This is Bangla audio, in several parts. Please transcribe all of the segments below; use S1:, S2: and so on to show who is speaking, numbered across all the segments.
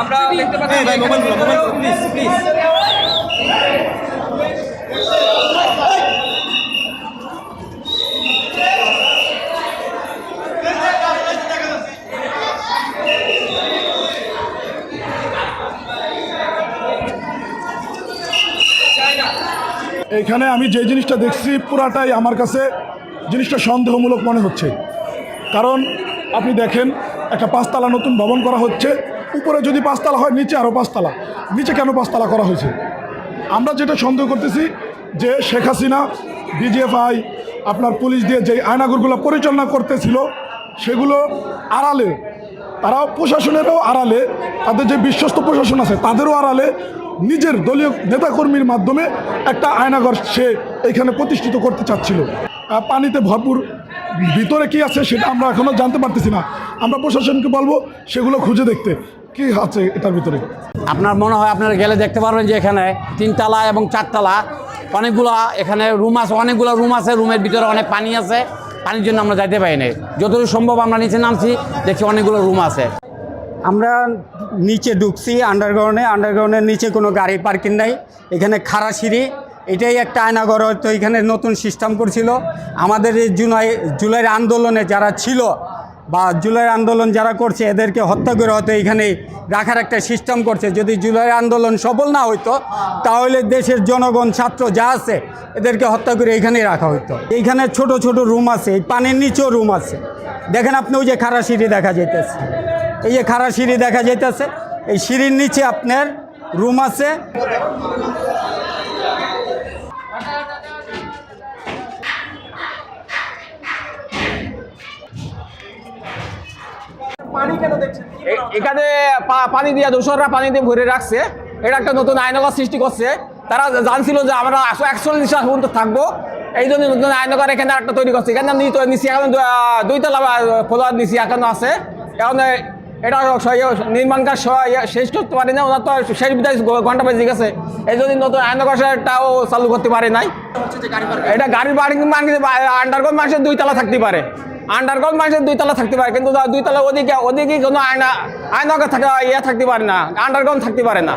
S1: আমরা দেখতে পাচ্ছি
S2: এখানে আমি যে জিনিসটা দেখছি পুরাটাই আমার কাছে জিনিসটা সন্দেহমূলক মনে হচ্ছে। কারণ আপনি দেখেন একটা পাঁচতলা নতুন ভবন করা হচ্ছে। উপরে যদি পাঁচতলা হয়, নিচে আরও পাঁচতলা। নিচে কেন পাঁচতলা করা হয়েছে? আমরা যেটা সন্দেহ করতেছি যে শেখ হাসিনা, ডিজিএফআই, আপনার পুলিশ দিয়ে যে আয়নাগুরগুলো পরিচালনা করতেছিল, সেগুলো আড়ালে, তারাও প্রশাসনেরও আড়ালে, তাদের যে বিশ্বস্ত প্রশাসন আছে, তাদেরও আড়ালে নিজের দলীয় নেতাকর্মীর মাধ্যমে একটা আয়নাঘর সে এখানে প্রতিষ্ঠিত করতে চাচ্ছিল। পানিতে ভরপুর ভিতরে কি আছে সেটা আমরা এখনও জানতে পারতেছি না। আমরা প্রশাসনকে বলব সেগুলো খুঁজে দেখতে। কি আছে এটার ভিতরে?
S3: আপনার মনে হয় আপনারা গেলে দেখতে পারবেন যে এখানে তিনতলা এবং চারতলা অনেকগুলো এখানে রুম আছে অনেকগুলো রুম আছে রুমের ভিতরে অনেক পানি আছে। পানির জন্য আমরা যাইতে পারি না যতটুকু সম্ভব আমরা নিচে নামছি দেখছি অনেকগুলো রুম আছে।
S4: আমরা নিচে ঢুকছি আন্ডারগ্রাউন্ডে আন্ডারগ্রাউন্ডের নিচে কোনো গাড়ি পার্কিং নাই। এখানে খাড়া সিঁড়ি এটাই একটা আয়নাঘর হয়তো এখানে নতুন সিস্টেম করছিল। আমাদের এই জুলাই জুলাইয়ের আন্দোলনে যারা ছিল বা জুলাই আন্দোলন যারা করছে, এদেরকে হত্যা করে হয়তো এখানে রাখার একটা সিস্টেম করছে। যদি জুলাই আন্দোলন সফল না হইতো, তাহলে দেশের জনগণ, ছাত্র যা আছে, এদেরকে হত্যা করে এখানেই রাখা হইতো। এইখানে ছোট ছোট রুম আছে, এই পানির নিচেও রুম আছে। দেখেন আপনি ওই যে খাড়া সিঁড়ি দেখা যাইতেছে। এই যে খাড়া সিঁড়ি দেখা যাইতেছে, এই সিঁড়ির নিচে আপনার রুম আছে।
S1: এখানে পানি দিয়ে দোসররা পানি দিয়ে ভরে রাখছে। এটা একটা নতুন আইনগর সৃষ্টি করছে। তারা জানছিল যে আমরা একশো একচল্লিশ পর্যন্ত থাকব। এই জন্য নতুন আইনগর এখানে একটা তৈরি করছে। এখানে নিচে এখন দুইতলা ফ্লোয়ার নিচে এখনও আছে। এখন এটা স- নির্মাণ কাজ ইয়ে শেষ করতে পারি না ওনার তো শেষ বিদায় ঘণ্টা বেজে গেছে। এই জন্য নতুন আইনগরটাও চালু করতে পারে নাই। এটা গাড়ির পার্কিং। মানে আন্ডারগ্রাউন্ড মানুষের দুইতলা থাকতে পারে। আন্ডারগ্রাউন্ড মানুষের দুইতলা থাকতে পারে কিন্তু দুইতলা ওদিকে ওদিকে কোনো আয়না আয়নাকে থাকা ইয়ে থাকতে পারে না আন্ডারগ্রাউন্ড থাকতে পারে না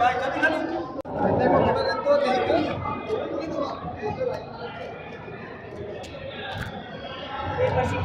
S1: ভাই પછી